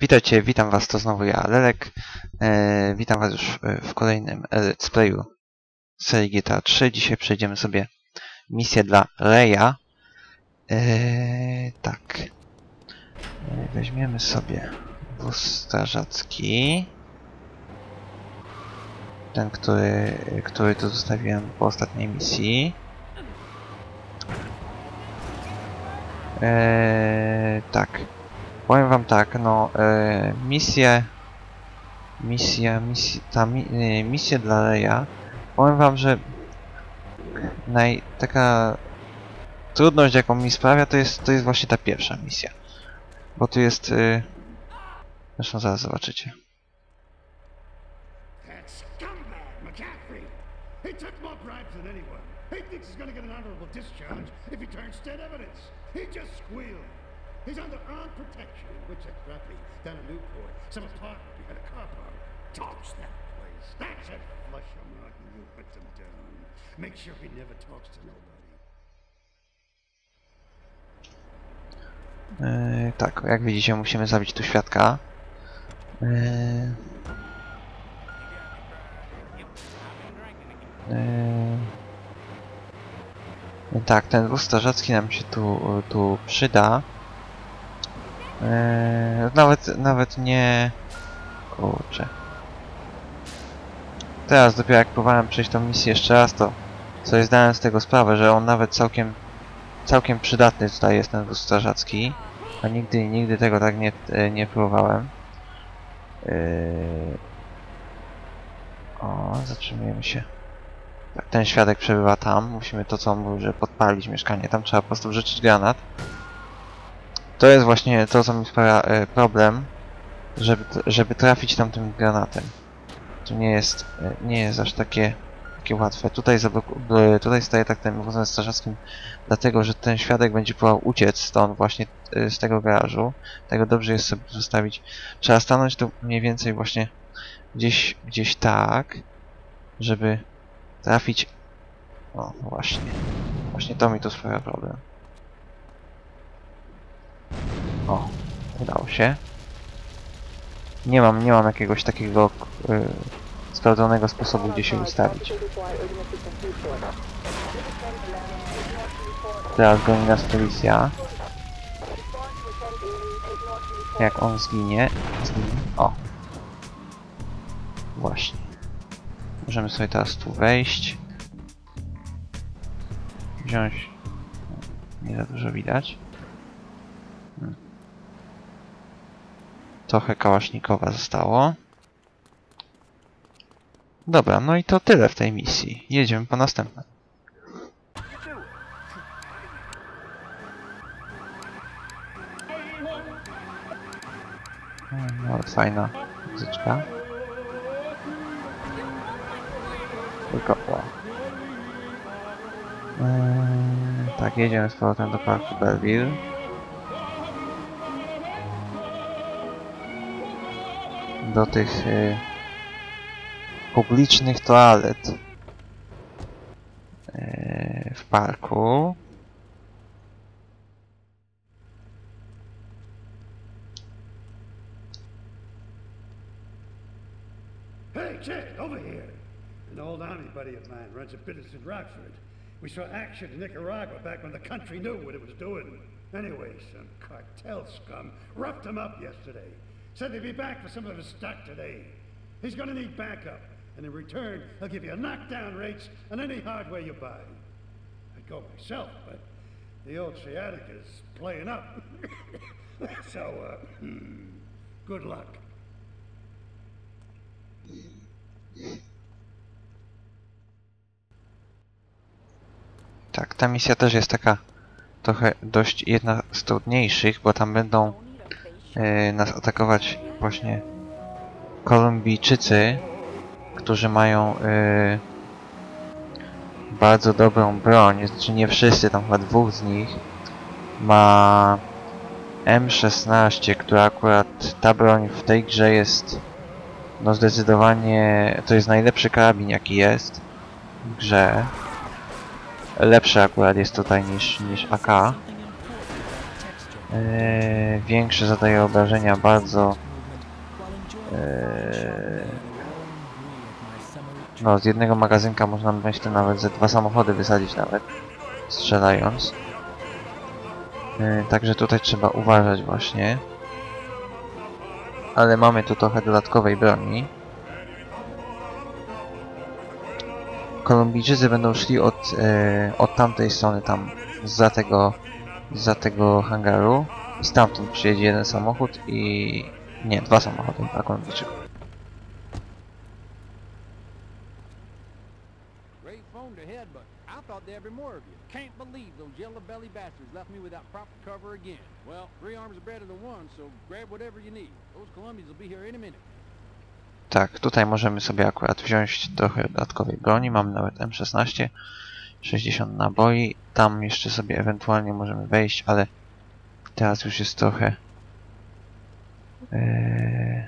Witajcie, witam was, to znowu ja, Lelek. E, witam was już e, w kolejnym Let's Playu serii GTA 3. Dzisiaj przejdziemy sobie misję dla Reya. E, tak. E, weźmiemy sobie wóz strażacki. Ten, który, który tu zostawiłem po ostatniej misji. E, tak. Powiem wam tak, no e, misję, misja, misja, ta mi, e, misja dla Leja, powiem wam, że naj, taka trudność jaką mi sprawia to jest, to jest właśnie ta pierwsza misja. Bo tu jest, e, zresztą zaraz zobaczycie. He honorable discharge just squealed. He's under armed protection, which exactly down in Newport. Some apartment behind a car park. Talks that place. That's it. Flush him out and you down. Make sure he never talks to nobody. E, tak, jak widzicie musimy zabić tu świadka. E, e, tak, ten wóz strażacki nam się tu, tu przyda. E, nawet, nawet nie... Kurczę. Teraz dopiero jak próbowałem przejść tą misję jeszcze raz, to sobie zdałem z tego sprawę, że on nawet całkiem całkiem przydatny tutaj jest ten wóz strażacki. A nigdy, nigdy tego tak nie, e, nie próbowałem. Yy... O, zatrzymujemy się. Tak, ten świadek przebywa tam. Musimy to, co on mówił, że podpalić mieszkanie. Tam trzeba po prostu wrzucić granat. To jest właśnie to, co mi sprawia e, problem, żeby, żeby trafić tam tym granatem. To nie jest, e, nie jest aż takie, takie łatwe. Tutaj, e, tutaj staje tak tym wozem strażackim dlatego, że ten świadek będzie próbował uciec stąd właśnie y, z tego garażu. Tego dobrze jest sobie zostawić. Trzeba stanąć tu mniej więcej właśnie gdzieś, gdzieś tak, żeby trafić... O, no właśnie. Właśnie to mi tu sprawia problem. O, udało się. Nie mam, nie mam jakiegoś takiego y, sprawdzonego sposobu, gdzie się ustawić. Teraz goni nas policja. Jak on zginie, zginie. O. Właśnie. Możemy sobie teraz tu wejść. Wziąć. Nie za dużo widać. Trochę kałasznikowa zostało. Dobra, no i to tyle w tej misji. Jedziemy po następne. No, ale fajna muzyczka. Tylko o. Eee, tak, jedziemy z powrotem do parku Belleville. Do tych y, publicznych toalet y, w parku. Hey, Ted, over here. An old army buddy of mine runs a business in Rockford. We saw action in Nicaragua back when the country knew what it was doing. Anyway, some cartel scum roughed him up yesterday. Said they'd be back for some of his stock today. He's gonna need backup, and in return, he'll give you knockdown rates on any hardware you buy. I'd go myself, but the old playing up. so, uh, good luck. Tak, ta misja też jest taka trochę dość jedna z trudniejszych, bo tam będą nas atakować właśnie Kolumbijczycy, którzy mają e, bardzo dobrą broń, znaczy nie wszyscy, tam chyba dwóch z nich ma M16, która akurat ta broń w tej grze jest no zdecydowanie to jest najlepszy karabin jaki jest w grze lepszy akurat jest tutaj niż, niż AK. Eee, większe zadaje obrażenia bardzo eee, no z jednego magazynka można myślę nawet ze dwa samochody wysadzić nawet strzelając. Eee, także tutaj trzeba uważać właśnie. Ale mamy tu trochę dodatkowej broni. Kolumbijczycy będą szli od, od tamtej strony tam za tego za tego hangaru. I stamtąd przyjedzie jeden samochód i... Nie, dwa samochody more of you. Can't believe those yellow belly bastards left me without proper cover again. Well, three arms are one, so grab whatever you need. Those Colombians will be here any minute. Tak, tutaj możemy sobie akurat wziąć trochę dodatkowej broni. Mamy nawet M16, 60 naboi. Tam jeszcze sobie ewentualnie możemy wejść, ale teraz już jest trochę... Yy...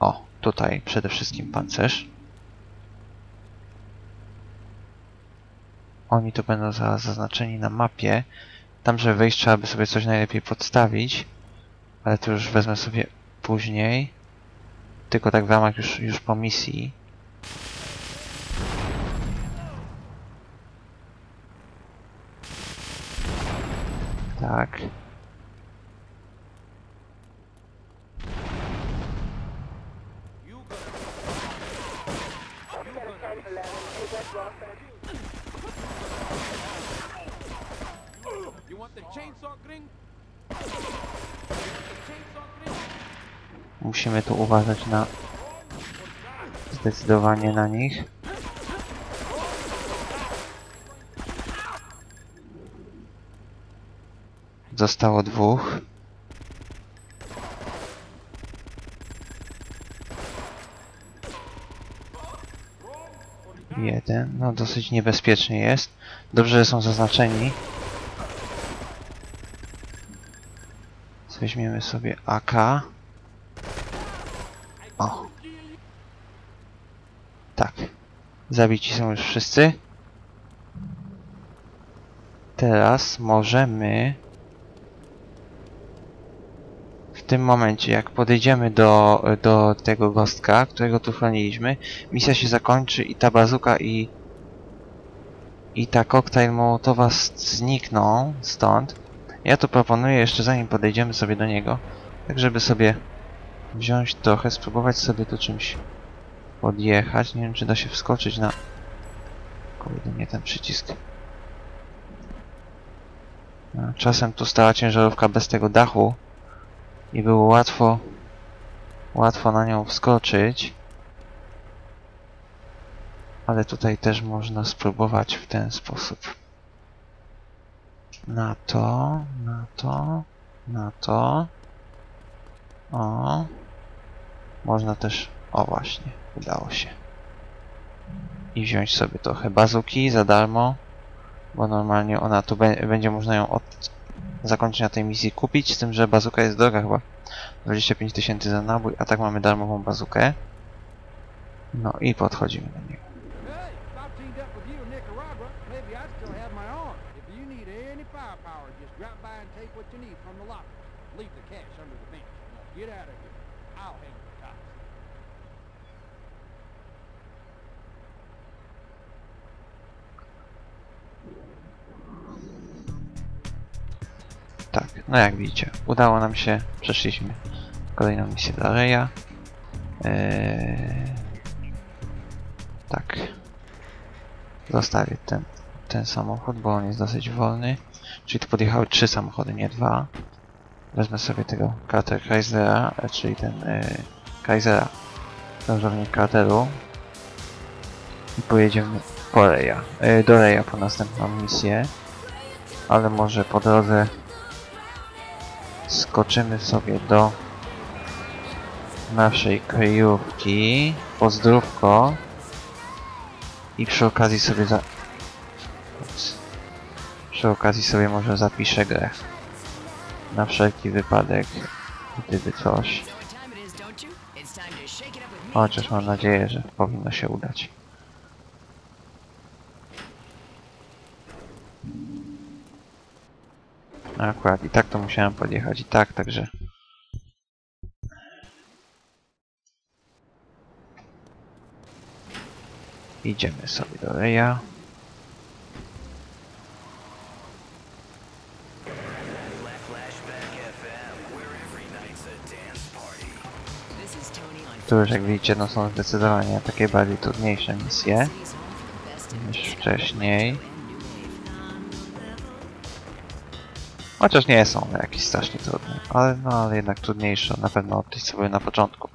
O, tutaj przede wszystkim pancerz. Oni to będą zaraz zaznaczeni na mapie. Tam, żeby wejść, trzeba by sobie coś najlepiej podstawić. Ale to już wezmę sobie później. Tylko tak w ramach już, już po misji. Tak. You want the chainsaw gring? The chainsaw gring? Musimy tu uważać na... Zdecydowanie na nich. Zostało dwóch. Jeden. No dosyć niebezpiecznie jest. Dobrze, że są zaznaczeni. Weźmiemy sobie AK. O. Tak. Zabici są już wszyscy. Teraz możemy w tym momencie, jak podejdziemy do, do tego gostka, którego tu chroniliśmy, misja się zakończy i ta bazuka i i ta koktajl mołotowa znikną stąd. Ja tu proponuję jeszcze zanim podejdziemy sobie do niego, tak żeby sobie wziąć trochę, spróbować sobie tu czymś podjechać. Nie wiem, czy da się wskoczyć na... Kurde, nie ten przycisk. Czasem tu stała ciężarówka bez tego dachu i było łatwo łatwo na nią wskoczyć. Ale tutaj też można spróbować w ten sposób. Na to, na to, na to. O. Można też... O właśnie, udało się. I wziąć sobie trochę bazuki za darmo. Bo normalnie ona tu będzie można ją od zakończenia tej misji kupić, z tym, że bazuka jest droga chyba. 25 tysięcy za nabój, a tak mamy darmową bazukę. No i podchodzimy do niego. Tak, no jak widzicie, udało nam się, przeszliśmy kolejną misję dla Reja. Eee, tak. Zostawię ten, ten samochód, bo on jest dosyć wolny. Czyli tu podjechały trzy samochody, nie dwa. Wezmę sobie tego Carter Chryslera, e, czyli ten e, Kaisera, krążownik karteru. I pojedziemy po Reja, e, do Reja po następną misję. Ale może po drodze skoczymy sobie do naszej kryjówki. Pozdrówko. I przy okazji sobie za... Ups. Przy okazji sobie może zapiszę grę. Na wszelki wypadek, gdyby coś. Chociaż mam nadzieję, że powinno się udać. Akurat i tak to musiałem podjechać i tak, także... Idziemy sobie do Reja. Tu już jak widzicie, no są zdecydowanie takie bardziej trudniejsze misje niż wcześniej. Chociaż nie są one jakieś strasznie trudne, ale no ale jednak trudniejsze na pewno od tych co były na początku.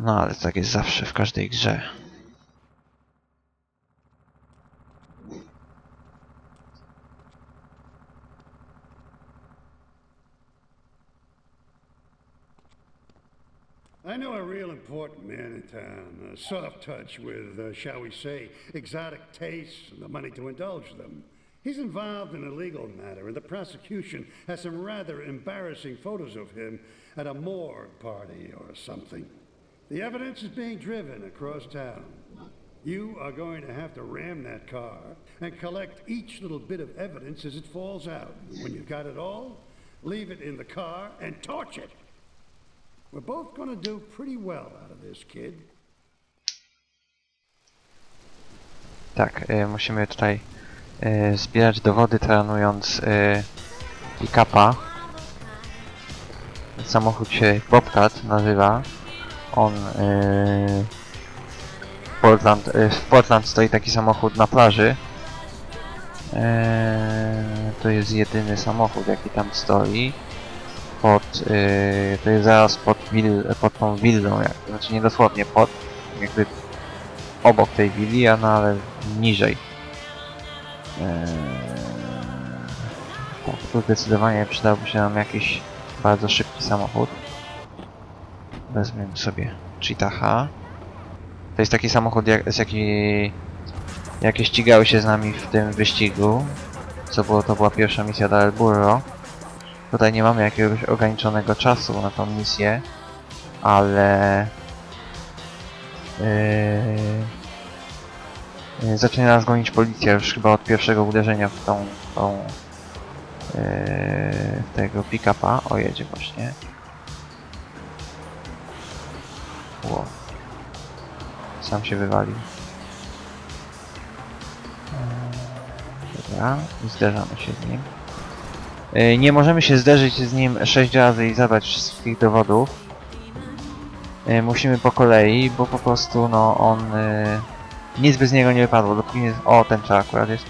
No ale tak jest zawsze w każdej grze. I know a real important man in town, a soft touch with, uh, shall we say, exotic tastes and the money to indulge them. He's involved in a legal matter, and the prosecution has some rather embarrassing photos of him at a morgue party or something. The evidence is being driven across town. You are going to have to ram that car and collect each little bit of evidence as it falls out. When you've got it all, leave it in the car and torch it. We're both going to do pretty well out of this, kid. Tak, eh, y, musimy tutaj y, zbierać dowody trenując y, pick-upa. Samochód się Bobcat nazywa. On y, w Portland, w Portland stoi taki samochód na plaży. To jest jedyny samochód jaki tam stoi. Pod, to jest zaraz pod, will, pod tą willą, jak, znaczy nie dosłownie pod, jakby obok tej willi, a no ale niżej. Eee, tak, tu zdecydowanie przydałby się nam jakiś bardzo szybki samochód. Wezmiemy sobie Cheetaha. To jest taki samochód, jak, z jaki, jakie ścigały się z nami w tym wyścigu. Co było, to była pierwsza misja do El Burro. Tutaj nie mamy jakiegoś ograniczonego czasu na tą misję, ale yy, zaczyna nas gonić policja już chyba od pierwszego uderzenia w tą, tą yy, tego pick-upa. O, jedzie właśnie. Ło. Sam się wywalił. Yy, Dobra, zderzamy się z nim. Yy, Nie możemy się zderzyć z nim 6 razy i zabrać wszystkich dowodów. Y, musimy po kolei, bo po prostu no on y, nic by z niego nie wypadło, dopóki nie, o ten czar akurat jest.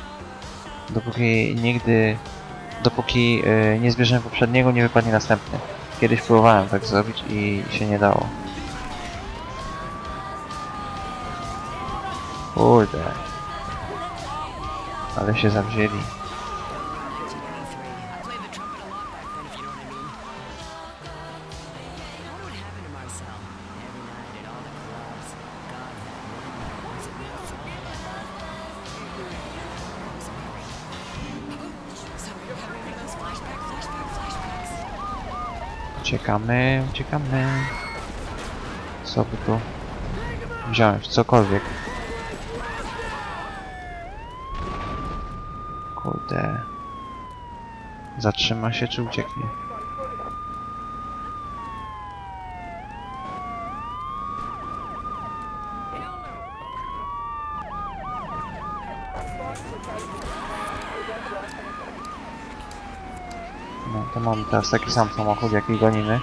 Dopóki nigdy dopóki y, nie zbierzemy poprzedniego nie wypadnie następny. Kiedyś próbowałem tak zrobić i się nie dało. Kurde. Ale się zawzięli uciekamy, uciekamy. Co by tu wziąć, cokolwiek. Kurde. Zatrzyma się czy ucieknie No to mamy teraz taki sam samochód jaki gonimy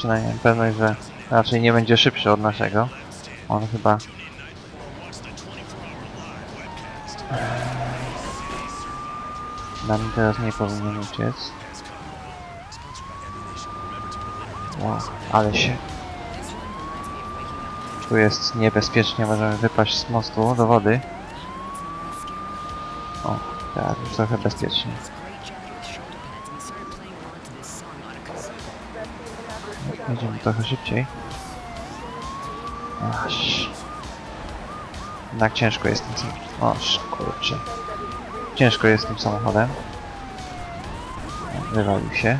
Przynajmniej mam pewność, że raczej nie będzie szybszy od naszego. On chyba... Nami teraz nie powinien uciec. Wow, ale się... Tu jest niebezpiecznie, możemy wypaść z mostu do wody. Teraz już trochę bezpiecznie. Jedziemy trochę szybciej. Aż. Jednak ciężko jest tym samochodem. Kurczę. Ciężko jest tym samochodem. Wywalił się.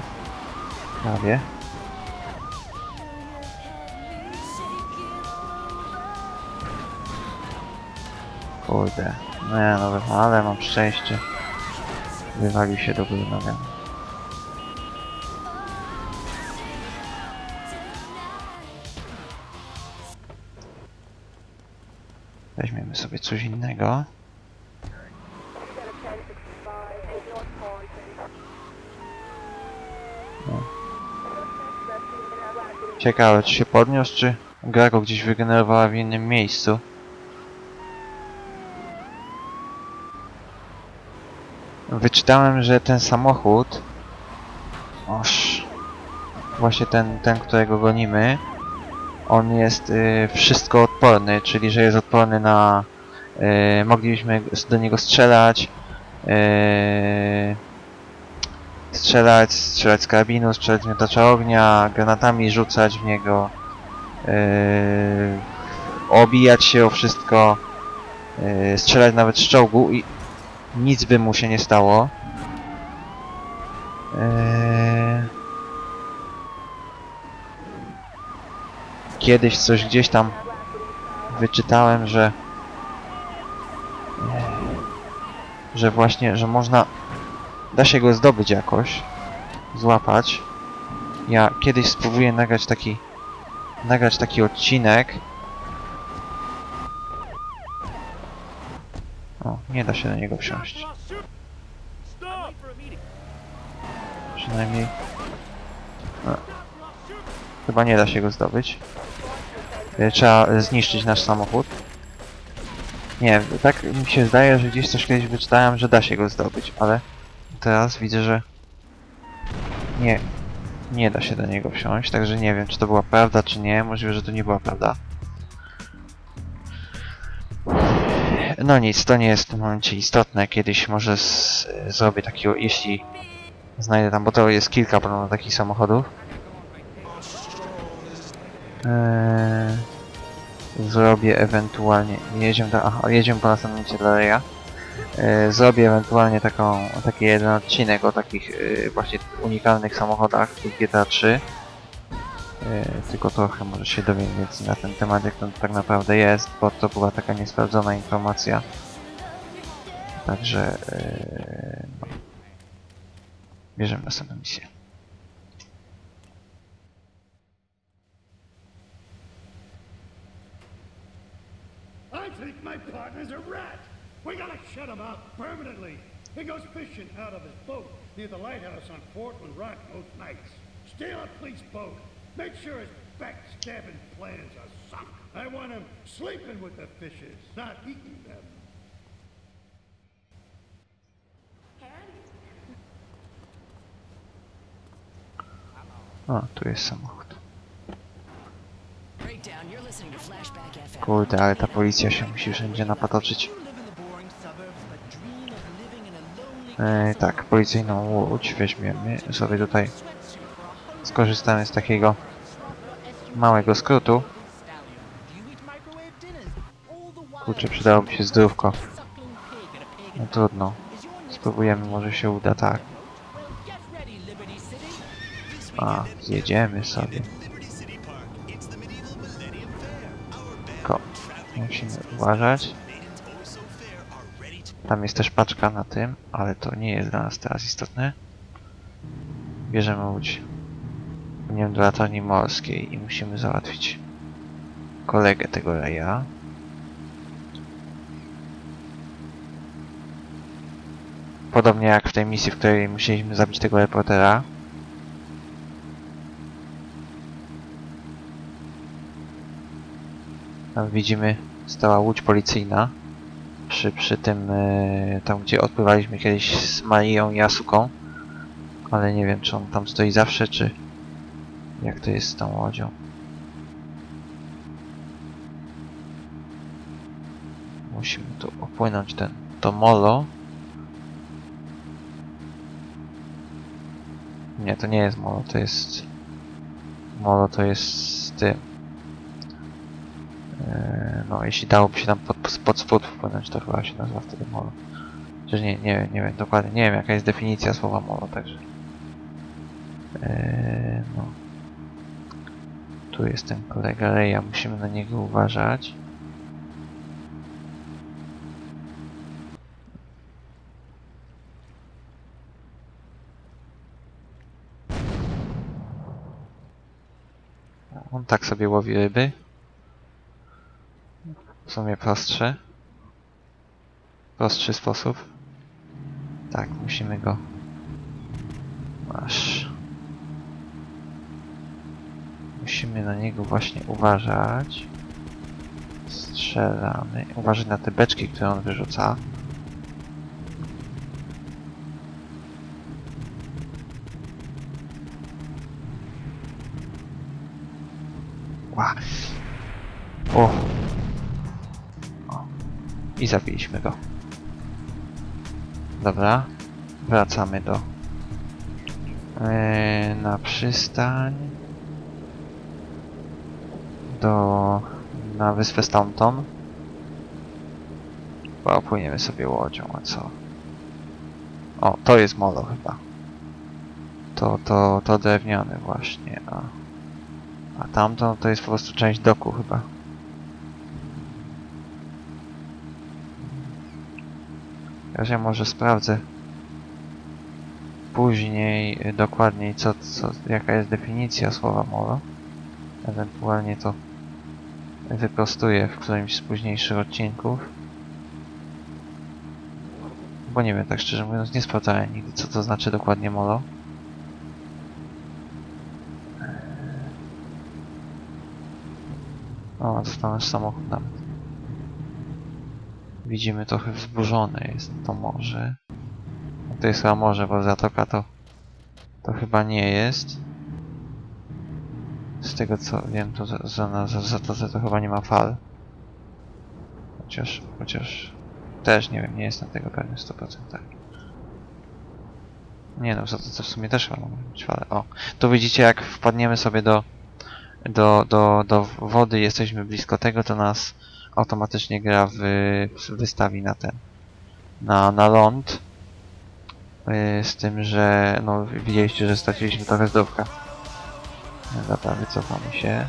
Prawie. Kurde. Nie, dobra, ale mam szczęście. Wywalił się do góry nogami. Weźmiemy sobie coś innego. Ciekawe, czy się podniósł, czy gra go gdzieś wygenerowała w innym miejscu. Wyczytałem, że ten samochód, oż, właśnie ten, ten, którego gonimy, on jest y, wszystko odporny, czyli że jest odporny na, y, moglibyśmy do niego strzelać, y, strzelać, strzelać z karabinu, strzelać z miotacza ognia, granatami rzucać w niego, yy, obijać się o wszystko, yy, strzelać nawet z czołgu i nic by mu się nie stało. Yy, kiedyś coś gdzieś tam wyczytałem, że że właśnie, że można da się go zdobyć jakoś, złapać. Ja kiedyś spróbuję nagrać taki nagrać taki odcinek. O, nie da się do niego wsiąść. Przynajmniej... No. Chyba nie da się go zdobyć. E, Trzeba e, zniszczyć nasz samochód. Nie, tak mi się zdaje, że gdzieś coś kiedyś wyczytałem, że da się go zdobyć, ale teraz widzę, że nie, nie da się do niego wsiąść, także nie wiem, czy to była prawda, czy nie. Możliwe, że to nie była prawda. No nic, to nie jest w tym momencie istotne. Kiedyś może z, zrobię takiego, jeśli znajdę tam, bo to jest kilka podobno takich samochodów. Eee, zrobię ewentualnie, jedziemy, do, aha, jedziemy po następnym Ciedareja. E, zrobię ewentualnie taką, taki jeden odcinek o takich e, właśnie unikalnych samochodach w GTA 3. E, tylko trochę może się dowiem więcej na ten temat, jak to tak naprawdę jest, bo to była taka niesprawdzona informacja. Także e, no. bierzemy następną misję. We gotta shut him out permanently. He goes fishing out of his boat near the lighthouse on Portland Rock most nights. Steal a police boat. Make sure his backstabbing plans are sunk. I want him sleeping with the fishes, not eating them. O, tu jest samochód. Kurde, ale ta policja się musi wszędzie napatoczyć. A E, tak, policyjną łódź weźmiemy sobie tutaj. a Skorzystamy z takiego małego skrótu. Kurczę, przydałoby się zdrówko. No trudno. Spróbujemy, może się uda, tak. A, zjedziemy sobie. Ko. Musimy uważać. Tam jest też paczka na tym, ale to nie jest dla nas teraz istotne. Bierzemy łódź. Płyniemy do latarni morskiej i musimy załatwić kolegę tego reja. Podobnie jak w tej misji, w której musieliśmy zabić tego reportera. Tam widzimy stała łódź policyjna przy, przy tym, e, tam gdzie odpływaliśmy kiedyś z Marią i Asuką. Ale nie wiem, czy on tam stoi zawsze, czy jak to jest z tą łodzią. Musimy tu opłynąć ten, to molo. Nie, to nie jest molo, to jest... Molo to jest z tym. Eee, No, jeśli dałoby się tam pod, pod spód wpłynąć, to chyba się nazywa wtedy molo. Chociaż nie, nie nie wiem dokładnie, nie wiem jaka jest definicja słowa molo, także... Eee, no. Tu jest ten kolega Reja, musimy na niego uważać. On tak sobie łowi ryby. w sumie prostszy. Prostszy sposób. Tak, musimy go... Masz. Musimy na niego właśnie uważać. Strzelamy. Uważaj na te beczki, które on wyrzuca. Ła. O. o. I zabiliśmy go. Dobra. Wracamy do... Yy, na przystań. Do... Na wyspę Staunton. Bo płyniemy sobie łodzią, a co? O, to jest molo chyba. To, to, to drewniane właśnie, a... A tamto to jest po prostu część doku chyba. Ja może sprawdzę później dokładniej co, co, jaka jest definicja słowa molo. Ewentualnie to wyprostuję w którymś z późniejszych odcinków. Bo nie wiem, tak szczerze mówiąc, nie sprawdzałem nigdy co to znaczy dokładnie molo. O, został nasz samochód nawet. Widzimy trochę wzburzone jest to morze. To jest chyba morze, bo zatoka to... To chyba nie jest. Z tego co wiem, to za, za, na za, zatoce to chyba nie ma fal. Chociaż, chociaż... Też nie wiem, nie jestem tego pewny w 100%. Nie no, w zatoce w sumie też chyba być fale. O, tu widzicie jak wpadniemy sobie do do, do, do wody jesteśmy blisko tego, to nas automatycznie gra w, wystawi na ten na, na ląd yy, z tym, że no widzieliście, że straciliśmy trochę zdrowka dobra, wycofamy się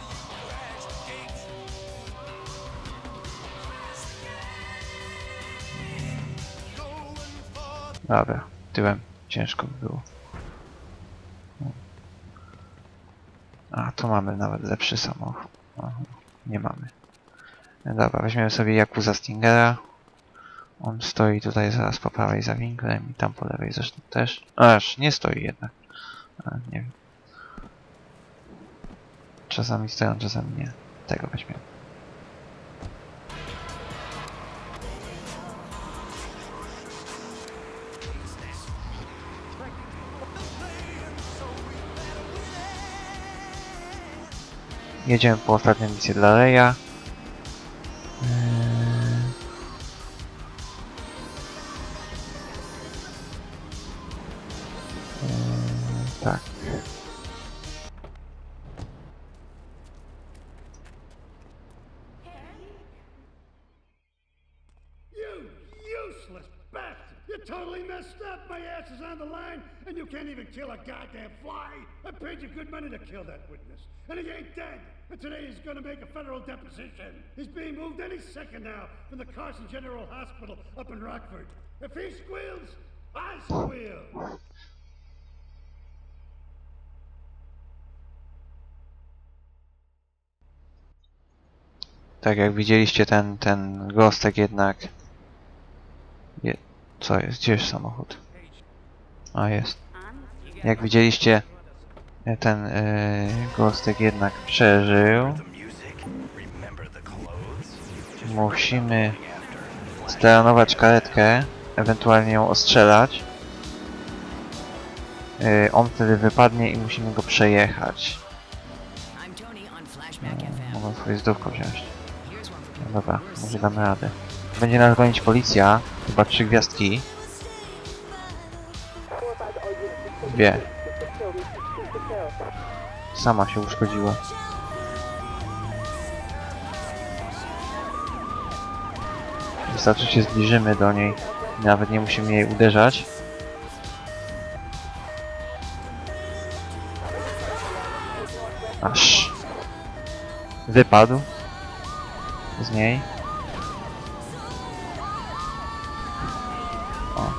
Dobra, tyłem ciężko by było A, tu mamy nawet lepszy samochód. Aha, nie mamy. Dobra, weźmiemy sobie Yakuza Stingera. On stoi tutaj zaraz po prawej za winklem i tam po lewej zresztą też. Aż, nie stoi jednak. A, nie wiem. Czasami stoją, czasami nie. Tego weźmiemy. Jedziemy po ostatnią misję dla Leja. Dead! And today he's gonna make a federal deposition! He's being moved any second now from the Carson General Hospital up in Rockford. If he squeals, I squeal! Tak jak widzieliście ten, ten gostek jednak... Je... Co jest? Gdzie jest samochód? A jest. Jak widzieliście ten yy, gostek jednak przeżył. Musimy staranować karetkę, ewentualnie ją ostrzelać. Yy, on wtedy wypadnie i musimy go przejechać. Mogę swoje zdrówko wziąć. No dobra, może damy radę. Będzie nas gonić policja, chyba trzy gwiazdki. Dwie. Sama się uszkodziła. Wystarczy się zbliżymy do niej. Nawet nie musimy jej uderzać. Aż. Wypadł. Z niej. O.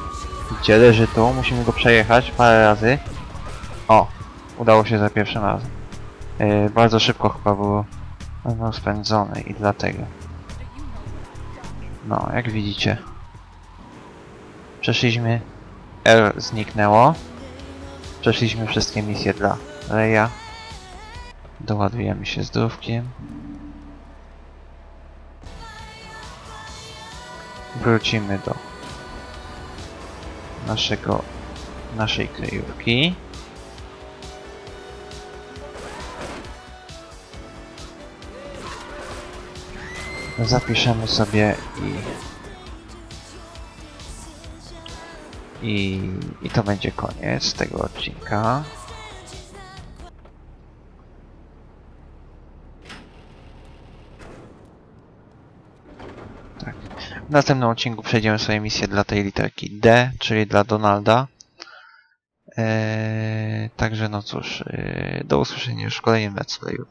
Gdzie leży tu? Musimy go przejechać parę razy. O. Udało się za pierwszym razem. Yy, bardzo szybko chyba było no, spędzone i dlatego. No, jak widzicie. Przeszliśmy. R zniknęło. Przeszliśmy wszystkie misje dla Reja. Doładujemy się zdrówkiem. Wrócimy do naszego naszej kryjówki. Zapiszemy sobie i i, i to będzie koniec tego odcinka. Tak. W następnym odcinku przejdziemy sobie misję dla tej literki D, czyli dla Donalda. Eee, także no cóż, eee, do usłyszenia już w kolejnym let's playu.